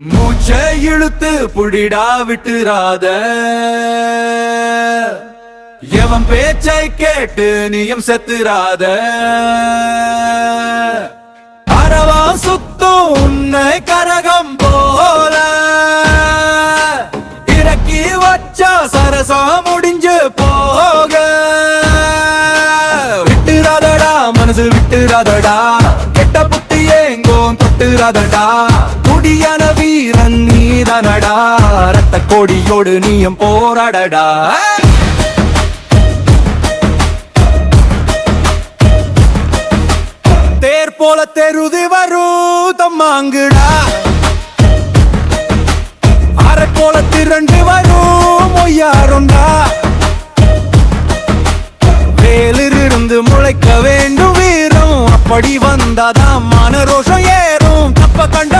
மூச்சை இழுத்து புடிடா விட்டுறாத எவன் பேச்சை கேட்டு நீயும் செத்துறாத. அறவா சுத்தும் உன்னை கரகம் போல. இறக்கி வச்சா சரசா முடிஞ்சு போக. விட்டுறாதடா மனசு விட்டுறாதடா. கெட்ட ஏங்கோம் தொட்டுறாதடா. குடியான வீரன் நீதானடா. ரத்த கோடியோடு நீயும் போராடடா. தேர் போல தெருது வரும் தம்மாங்குடா அரை போல திரண்டு வரும் மொய்யாருண்டா வேலிருந்து முளைக்க வேண்டும் அப்படி வந்தாதான் மன ரோஷம் ஏறும். தப்ப கண்ட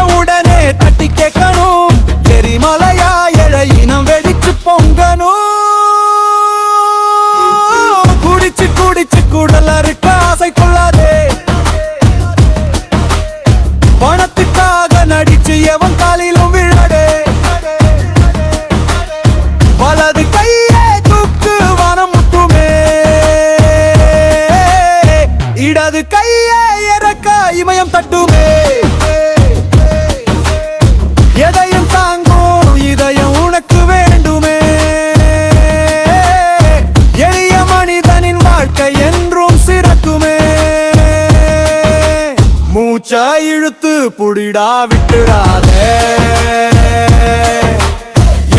இமயம் தட்டுமே. எதையும் தாங்கும் இதயம் உனக்கு வேண்டுமே. எளிய மனிதனின் வாழ்க்கை என்றும் சிறக்குமே. மூச்சா இழுத்து புடிடா விட்டுடாதே.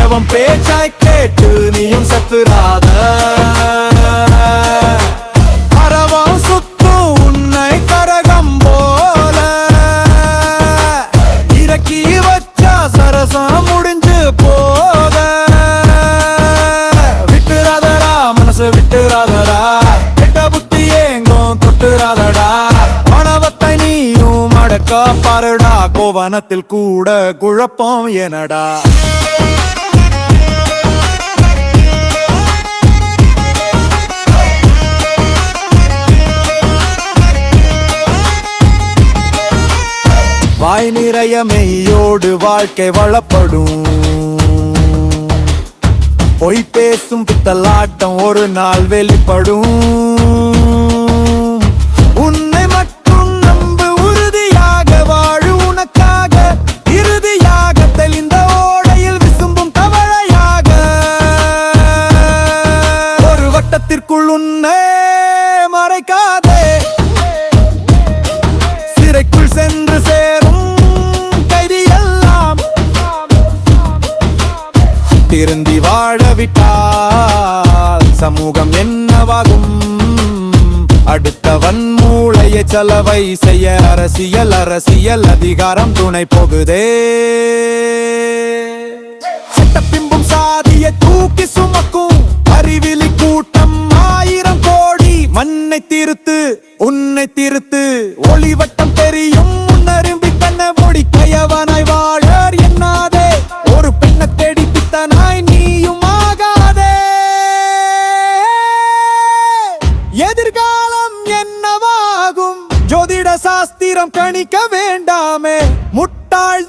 எவன் பேச்சாய் கேட்டு நீயும் சத்துராத சரசம் முடிஞ்சு போத விட்டுறாதடா மனசு விட்டுறாதடா. கெட்ட புத்தி எங்கும் தொட்டுறாதடா. மனவத்தை நீயும் அடக்க பாருடா. கோவனத்தில் கூட குழப்பம் எனடா வாய் நிறைய மெய்யோடு வாழ்க்கை வளப்படும். பொய் பேசும் பித்தலாட்டம் ஒரு நாள் வெளிப்படும். உன்னை மட்டும் நம்பு உறுதியாக வாழு உனக்காக. இறுதியாக தெளிந்த ஓடையில் விசும்பும் ஒரு வட்டத்திற்குள் உன்னை மறைக்காதே. திருந்தி வாழவிட்டால் சமூகம் என்னவாகும்? அடுத்தவன் மூளையை செலவை செய்ய அரசியல் அரசியல் அதிகாரம் துணை போகுதே.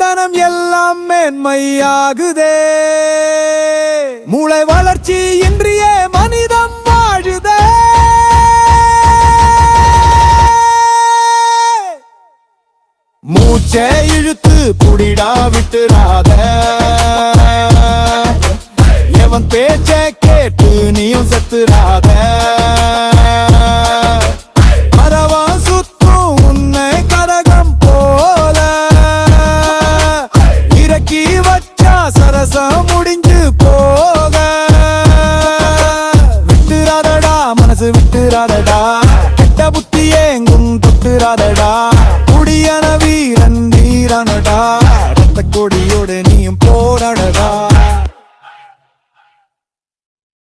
முட்டாள்தனம் எல்லாம் மேன்மையாகுதே. மூளை வளர்ச்சி இன்றியே மனிதம் வாழுதே. மூச்சை இழுத்து புடிடா விட்டுறாத எவன் பேச்ச கேட்டு நீயும் செத்துறாத.